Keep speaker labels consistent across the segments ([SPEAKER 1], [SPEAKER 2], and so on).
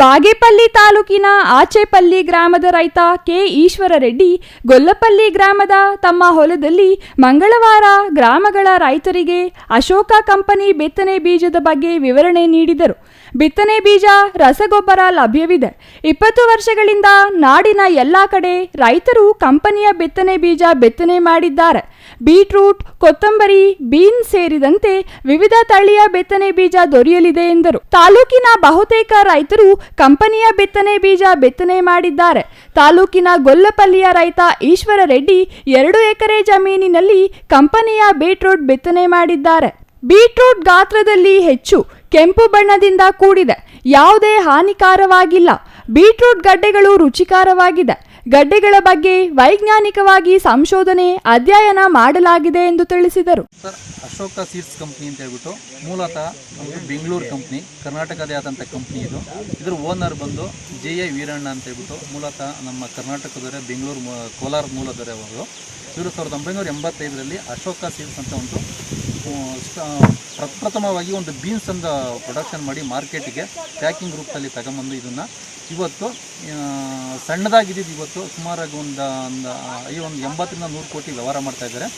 [SPEAKER 1] ಬಾಗೇಪಲ್ಲಿ ತಾಲೂಕಿನ ಆಚೆಪಲ್ಲಿ ಗ್ರಾಮದ ರೈತ ಕೆ. ಈಶ್ವರ ರೆಡ್ಡಿ ಗೊಲ್ಲಪಲ್ಲಿ ಗ್ರಾಮದ ತಮ್ಮ ಹೊಲದಲ್ಲಿ ಮಂಗಳವಾರ ಗ್ರಾಮಗಳ ರೈತರಿಗೆ ಅಶೋಕ ಕಂಪನಿ ಬಿತ್ತನೆ ಬೀಜದ ಬಗ್ಗೆ ವಿವರಣೆ ನೀಡಿದರು. ಬಿತ್ತನೆ ಬೀಜ ರಸಗೊಬ್ಬರ ಲಭ್ಯವಿದೆ. ಇಪ್ಪತ್ತು ವರ್ಷಗಳಿಂದ ನಾಡಿನ ಎಲ್ಲ ಕಡೆ ರೈತರು ಕಂಪನಿಯ ಬಿತ್ತನೆ ಬೀಜ ಬಿತ್ತನೆ ಮಾಡಿದ್ದಾರೆ. ಬೀಟ್ರೂಟ್, ಕೊತ್ತಂಬರಿ ಬೀನ್ ಸೇರಿದಂತೆ ವಿವಿಧ ತಳಿಯ ಬೆತ್ತನೆ ಬೀಜ ದೊರೆಯಲಿದೆ ಎಂದರು. ತಾಲೂಕಿನ ಬಹುತೇಕ ರೈತರು ಕಂಪನಿಯ ಬೆತ್ತನೆ ಬೀಜ ಬೆತ್ತನೆ ಮಾಡಿದ್ದಾರೆ. ತಾಲೂಕಿನ ಗೊಲ್ಲಪಲ್ಲಿಯ ರೈತ ಈಶ್ವರ ರೆಡ್ಡಿ ಎರಡು ಎಕರೆ ಜಮೀನಿನಲ್ಲಿ ಕಂಪನಿಯ ಬೀಟ್ರೂಟ್ ಬೆತ್ತನೆ ಮಾಡಿದ್ದಾರೆ. ಬೀಟ್ರೂಟ್ ಗಾತ್ರದಲ್ಲಿ ಹೆಚ್ಚು, ಕೆಂಪು ಬಣ್ಣದಿಂದ ಕೂಡಿದೆ. ಯಾವುದೇ ಹಾನಿಕಾರವಾಗಿಲ್ಲ. ಬೀಟ್ರೂಟ್ ಗಡ್ಡೆಗಳು ರುಚಿಕರವಾಗಿದೆ. ಗಡ್ಡೆಗಳ ಬಗ್ಗೆ ವೈಜ್ಞಾನಿಕವಾಗಿ ಸಂಶೋಧನೆ, ಅಧ್ಯಯನ ಮಾಡಲಾಗಿದೆ ಎಂದು ತಿಳಿಸಿದರು.
[SPEAKER 2] ಸರ್, ಅಶೋಕ ಸೀಡ್ಸ್ ಕಂಪ್ನಿ ಅಂತ ಹೇಳ್ಬಿಟ್ಟು ಮೂಲತಃ ಬೆಂಗಳೂರು ಕಂಪ್ನಿ, ಕರ್ನಾಟಕದೇ ಆದಂಥ ಕಂಪ್ನಿ ಇದು. ಇದ್ರ ಓನರ್ ಬಂದು ಜೆ ಎ ವೀರಣ್ಣ ಅಂತ ಹೇಳ್ಬಿಟ್ಟು ಮೂಲತಃ ನಮ್ಮ ಕರ್ನಾಟಕದವರೇ, ಬೆಂಗಳೂರು ಕೋಲಾರ ಮೂಲದವರೇ ಅವರು. ಇವರು ಸಾವಿರದ ಒಂಬೈನೂರ ಎಂಬತ್ತೈದರಲ್ಲಿ ಅಶೋಕ ಸೀಡ್ಸ್ ಅಂತ ಒಂದು ಪ್ರಪ್ರಥಮವಾಗಿ ಒಂದು ಬೀನ್ಸ್ ಅಂತ ಪ್ರೊಡಕ್ಷನ್ ಮಾಡಿ ಮಾರ್ಕೆಟಿಗೆ ಪ್ಯಾಕಿಂಗ್ ರೂಪದಲ್ಲಿ ತಗೊಂಬಂದು ಇದನ್ನು. ಇವತ್ತು ಸಣ್ಣದಾಗಿದ್ದು ಇವತ್ತು ಸುಮಾರಾಗಿ ಒಂದು ಒಂದು ಈ ಒಂದು ಎಂಬತ್ತರಿಂದ ನೂರು ಕೋಟಿ ವ್ಯವಹಾರ ಮಾಡ್ತಾ ಇದ್ದಾರೆ.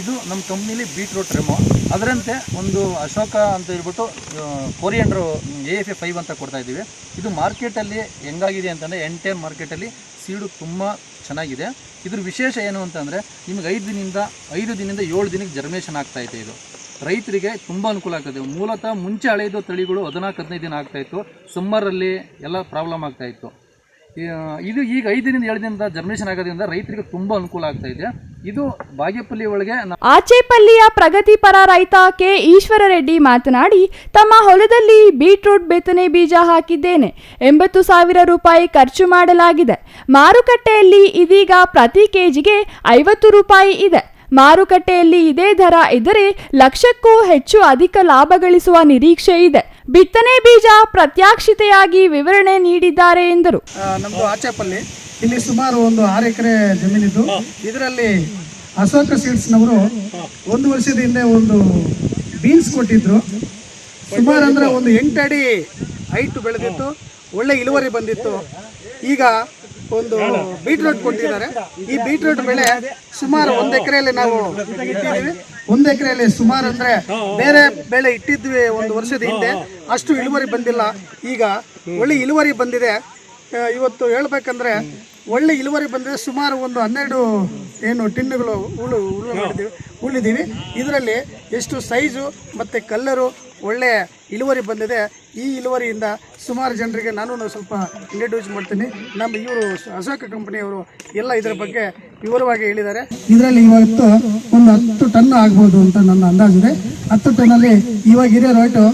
[SPEAKER 2] ಇದು ನಮ್ಮ ಕಂಪ್ನಿಲಿ ಬೀಟ್ರೂಟ್ ರೆಮೋ. ಅದರಂತೆ ಒಂದು ಅಶೋಕ ಅಂತ ಹೇಳ್ಬಿಟ್ಟು ಕೊರಿಯಂಡ್ರು, ಎ ಎಫ್ ಎ ಫೈವ್ ಅಂತ ಕೊಡ್ತಾ ಇದ್ದೀವಿ. ಇದು ಮಾರ್ಕೆಟಲ್ಲಿ ಹೆಂಗಾಗಿದೆ ಅಂತಂದರೆ ಎಂಟೈರ್ ಮಾರ್ಕೆಟಲ್ಲಿ ಸೀಡು ತುಂಬ ಚೆನ್ನಾಗಿದೆ. ಇದ್ರ ವಿಶೇಷ ಏನು ಅಂತಂದರೆ, ನಿಮಗೆ ಐದು ದಿನದಿಂದ ಐದು ದಿನದಿಂದ ಏಳು ದಿನಕ್ಕೆ ಜರ್ಮೇಷನ್ ಆಗ್ತಾ ಇದೆ ಇದು. ರೈತರಿಗೆ ತುಂಬ ಅನುಕೂಲ ಆಗ್ತದೆ. ಮೂಲತಃ ಮುಂಚೆ ಹಳೆಯದು ತಳಿಗಳು ಹದಿನಾಲ್ಕು, ಹದಿನೈದು ದಿನ ಆಗ್ತಾಯಿತ್ತು ಸಮ್ಮರಲ್ಲಿ ಎಲ್ಲ ಪ್ರಾಬ್ಲಮ್ ಆಗ್ತಾಯಿತ್ತು ಇದು ಈಗ ಐದರಿಂದ ಏಳು ದಿನದ ಜರ್ಮಿನೇಷನ್ ಆಗೋದ್ರಿಂದ ರೈತರಿಗೆ ತುಂಬಾ ಅನುಕೂಲ ಆಗ್ತಾ ಇದೆ. ಇದು ಬಾಗೇಪಲ್ಲಿ ಒಳಗೆ
[SPEAKER 1] ಆಚೆಪಲ್ಲಿಯ ಪ್ರಗತಿಪರ ರೈತ ಕೆ. ಈಶ್ವರ ರೆಡ್ಡಿ ಮಾತನಾಡಿ, ತಮ್ಮ ಹೊಲದಲ್ಲಿ ಬೀಟ್ರೂಟ್ ಬಿತ್ತನೆ ಬೀಜ ಹಾಕಿದ್ದೇನೆ. ಎಂಬತ್ತು ಸಾವಿರ ರೂಪಾಯಿ ಖರ್ಚು ಮಾಡಲಾಗಿದೆ. ಮಾರುಕಟ್ಟೆಯಲ್ಲಿ ಇದೀಗ ಪ್ರತಿ ಕೆಜಿಗೆ ಐವತ್ತು ರೂಪಾಯಿ ಇದೆ. ಮಾರುಕಟ್ಟೆಯಲ್ಲಿ ಇದೇ ದರ ಇದ್ದರೆ ಲಕ್ಷಕ್ಕೂ ಹೆಚ್ಚು ಅಧಿಕ ಲಾಭ ಗಳಿಸುವ ನಿರೀಕ್ಷೆ ಇದೆ. ಬಿತ್ತನೆ ಬೀಜ ಪ್ರತ್ಯಾಕ್ಷಿತೆಯಾಗಿ ವಿವರಣೆ ನೀಡಿದ್ದಾರೆ ಎಂದರು.
[SPEAKER 3] ನಮ್ಮದು ನಮ್ದು ಆಚೆಪಲ್ಲಿ ಇಲ್ಲಿ ಸುಮಾರು ಒಂದು ಆರು ಎಕರೆ ಜಮೀನಿದ್ದು. ಇದರಲ್ಲಿ ಅಶೋಕ ಸೀಡ್ಸ್ನವರು ಒಂದು ವರ್ಷದ ಹಿಂದೆ ಒಂದು ಬೀನ್ಸ್ ಕೊಟ್ಟಿದ್ರು. ಸುಮಾರು ಅಂದ್ರೆ ಒಂದು ಎಂಟು ಅಡಿ ಹೈಟ್ ಬೆಳೆದಿತ್ತು. ಒಳ್ಳೆ ಇಳುವರಿ ಬಂದಿತ್ತು. ಈಗ ಒಂದು ಬೀಟ್ರೂಟ್ ಕೊಟ್ಟಿದ್ದಾರೆ. ಈ ಬೀಟ್ರೂಟ್ ಬೆಳೆ ಸುಮಾರು ಒಂದು ಎಕರೆಯಲ್ಲಿ ನಾವು ಇಟ್ಟಿದ್ದೀವಿ. ಒಂದು ಎಕರೆಯಲ್ಲಿ ಸುಮಾರು ಅಂದ್ರೆ ಬೇರೆ ಬೆಳೆ ಇಟ್ಟಿದ್ವಿ ಒಂದು ವರ್ಷದ ಹಿಂದೆ. ಅಷ್ಟು ಇಳುವರಿ ಬಂದಿಲ್ಲ. ಈಗ ಒಳ್ಳೆ ಇಳುವರಿ ಬಂದಿದೆ. ಇವತ್ತು ಹೇಳ್ಬೇಕಂದ್ರೆ ಒಳ್ಳೆ ಇಳುವರಿ ಬಂದಿದೆ. ಸುಮಾರು ಒಂದು ಹನ್ನೆರಡು ಏನು ಟಿನ್ನುಗಳು ಉಳು ಉಳು ಮಾಡಿದ್ದೀವಿ. ಉಳಿದೀವಿ. ಇದರಲ್ಲಿ ಎಷ್ಟು ಸೈಜು ಮತ್ತು ಕಲ್ಲರು ಒಳ್ಳೆ ಇಳುವರಿ ಬಂದಿದೆ. ಈ ಇಳುವರಿಯಿಂದ ಸುಮಾರು ಜನರಿಗೆ ನಾನು ಸ್ವಲ್ಪ ಇಂಟ್ರಡ್ಯೂಸ್ ಮಾಡ್ತೀನಿ. ನಮ್ಮ ಇವರು ಅಶೋಕ ಕಂಪನಿಯವರು ಎಲ್ಲ ಇದರ ಬಗ್ಗೆ ವಿವರವಾಗಿ ಹೇಳಿದ್ದಾರೆ. ಇದರಲ್ಲಿ ಇವತ್ತು ಒಂದು ಹತ್ತು ಟನ್ ಆಗ್ಬೋದು ಅಂತ ನನ್ನ ಅಂದಾಜಿದೆ ಹತ್ತು ಟನ್ನಲ್ಲಿ ಇವಾಗ ಇರೋ ರೇಟು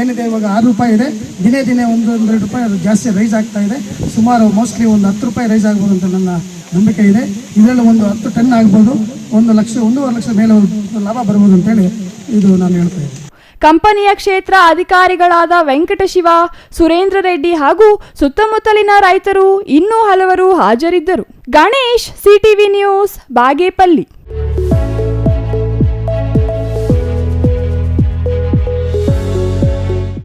[SPEAKER 3] ಏನಿದೆ? ಇವಾಗ ಆರು ರೂಪಾಯಿ ಇದೆ. ದಿನೇ ದಿನೇ ಒಂದು ಒಂದೆರಡು ರೂಪಾಯಿ ಅದು ಜಾಸ್ತಿ ರೈಸ್ ಆಗ್ತಾ ಇದೆ. ಸುಮಾರು ಮೋಸ್ಟ್ಲಿ ಒಂದು ಹತ್ತು ರೂಪಾಯಿ ರೈಸ್ ಆಗ್ಬೋದು ಅಂತ ನನ್ನ ನಂಬಿಕೆ ಇದೆ. ಇದರಲ್ಲಿ ಒಂದು ಹತ್ತು ಟನ್ ಆಗ್ಬೋದು. ಒಂದು ಲಕ್ಷ, ಒಂದೂವರೆ ಲಕ್ಷ ಮೇಲೆ ಲಾಭ ಬರ್ಬೋದು ಅಂತೇಳಿ ಇದು ನಾನು ಹೇಳ್ತಾ ಇದ್ದೀನಿ.
[SPEAKER 1] ಕಂಪನಿಯ ಕ್ಷೇತ್ರ ಅಧಿಕಾರಿಗಳಾದ ವೆಂಕಟಶಿವ, ಸುರೇಂದ್ರ ರೆಡ್ಡಿ ಹಾಗೂ ಸುತ್ತಮುತ್ತಲಿನ ರೈತರು ಇನ್ನೂ ಹಲವರು ಹಾಜರಿದ್ದರು. Ganesh, CTV news, Bagepalli.